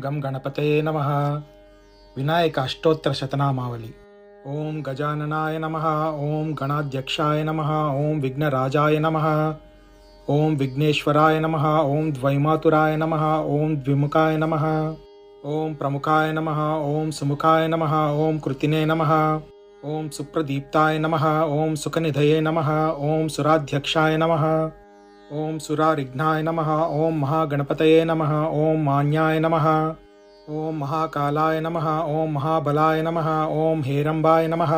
गम गणपतये नम विनायक अष्टोत्र शतनामावली ॐ गजाननाय नम ओं गणाध्यक्षाय नम ओं विघ्नराजा नम ओं विघ्नेश्वराय नम ओं द्वैमातुराय नम ओं द्विमुखाय नम ॐ प्रमुखाय नम ओं सुमुखाय नम ओं कृतिने नम ॐ सुप्रदीप्ताय नम ॐ सुखनिधये नम ओं सुराध्यक्षाय नमः ओम सुरारिघ्नाय नमः ओम महागणपतये नमः ओम मान्याय नमः ओम महाकालाय नमः ओम महाबलाय नमः ओम हेरंबाय नमः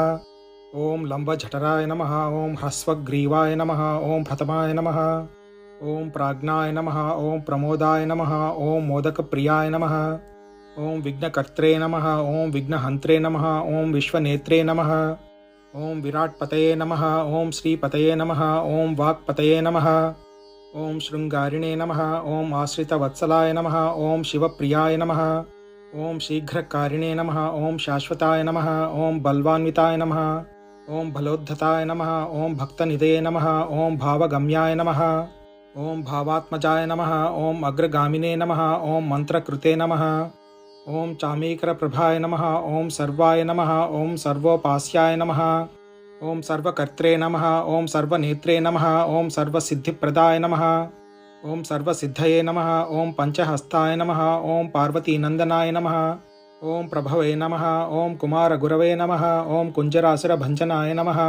ओम लंबझटराय नमः ओम ह्रस्वग्रीवाय नमः ओम प्रथमाय नमः ओम प्राज्ञाय नमः ओम प्रमोदाय नमः ओम मोदकप्रियाय नमः ओम विघ्नकर्त्रे नमः ओम विघ्नहंत्रे नमः ओम विश्वनेत्रे नमः ओम विराटपतये नमः ओम श्रीपतये नमः ओम वाक्पतये नमः ओम नम ओं ओम आश्रितवत्सलाय नम ओम शिवप्रियाय नम ओम शीघ्रकारिणे नम ओम शाश्वताय नम ओम बलवान्विताय ओं ओम नम ओं ओम भक्तनिधये नम ओम भावगम्याय नम ओम भावात्मजाय नम ओम अग्रगामिने नम ओम मंत्रकृते नम ओम चामीकरप्रभाय नम ओम सर्वाय नम ओम सर्वोपास्याय नमः ओम सर्वकर्त्रे नमः ओम सर्वनेत्रे नमः ओम सर्वसिद्धिप्रदाय नमः ओम सर्वसिद्धये नमः ओम पंचहस्ताय नमः ओम पार्वतीनंदनाय नमः ओम प्रभवे नमः ओम कुमारगुरव नमः ओम कुञ्जरासुरभञ्जनाय नमः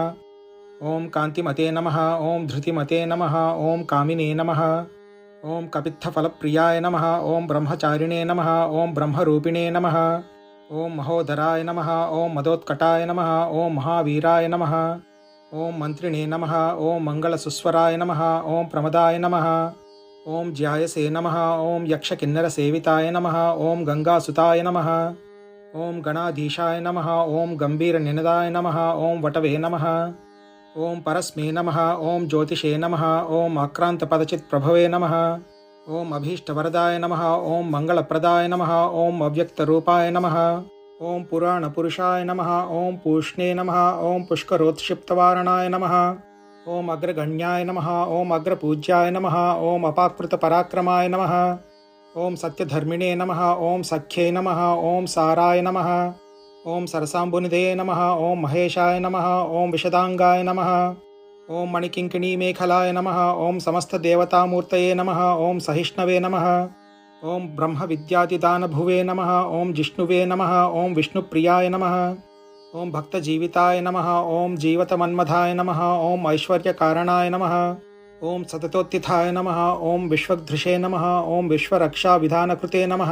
ओम कांतिमते नमः ओम धृतिमते नमः ओम कामिने नमः ओम कपित्थफलप्रियाय नमः ओम ब्रह्मचारिणे नमः ओम ब्रह्मरूपिणे नमः ఓం మహోదరాయ నమ ఓం మదోత్కటాయ నమ ఓం మహావీరాయ నమ ఓం మంత్రిణే నమ ఓం మంగళసుస్వరాయ నమ ఓం ప్రమదాయ నమ ఓం జ్యాయసే నమ ఓం యక్షకిన్నర సేవితాయ నమ ఓం గంగాసుతాయ నమ ఓం గణాధీశాయ నమ ఓం గంభీర నినదాయ నమ ఓం వటవే నమ ఓం పరస్మే నమ ఓం జ్యోతిషే నమ ఓం ఆక్రాంతపదచిత్ ప్రభవే నమ ఓం అభీష్టవరదాయ నమ ఓం మంగళప్రదాయ నమ ఓం అవ్యక్తరూపాయ నమ ఓం పురాణపురుషాయ నమ ఓం పూష్ణే నమ ఓం పుష్కరోత్క్షిప్తవారణాయ నమ ఓం అగ్రగణ్యాయ నమ ఓం అగ్రపూజ్యాయ నమ ఓం అపాకృతపరాక్రమాయ నమ ఓం సత్యధర్మిణే నమ ఓం సఖ్యే నమ ఓం సారాయ నమ ఓం సరసాంబునిదే నమ ఓం మహేశాయ నమ ఓం విశదాంగాయ నమ ఓం మణికింకిణీ మేఖలాయ నమ ఓం సమస్త దేవతామూర్తయే నమ ఓం సహిష్ణవే నమ ఓం బ్రహ్మ విద్యాతిదానభువే నమ ఓం జిష్ణువే నమ ఓం విష్ణుప్రియాయ నమ ఓం భక్తజీవితాయ నమ ఓం జీవతమన్మథాయ నమ ఓం ఐశ్వర్యకారణాయ నమ ఓం సతతోత్థితాయ నమ ఓం విశ్వధృషే నమ ఓం విశ్వరక్షావిధానకృతే నమ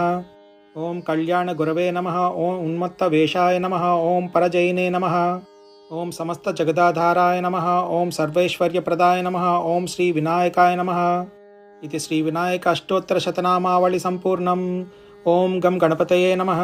ఓం కళ్యాణగురవే నమ ఓం ఉన్మత్తవేషాయ నమ ఓం పరజైనే నమ ॐ समस्तजगदाधाराय नमः ॐ सर्वैश्वर्यप्रदाय नमः ॐ श्रीविनायकाय नमः। इति श्रीविनायक अष्टोत्तरशतनामावलिसम्पूर्णम् ॐ गं गणपतये नमः।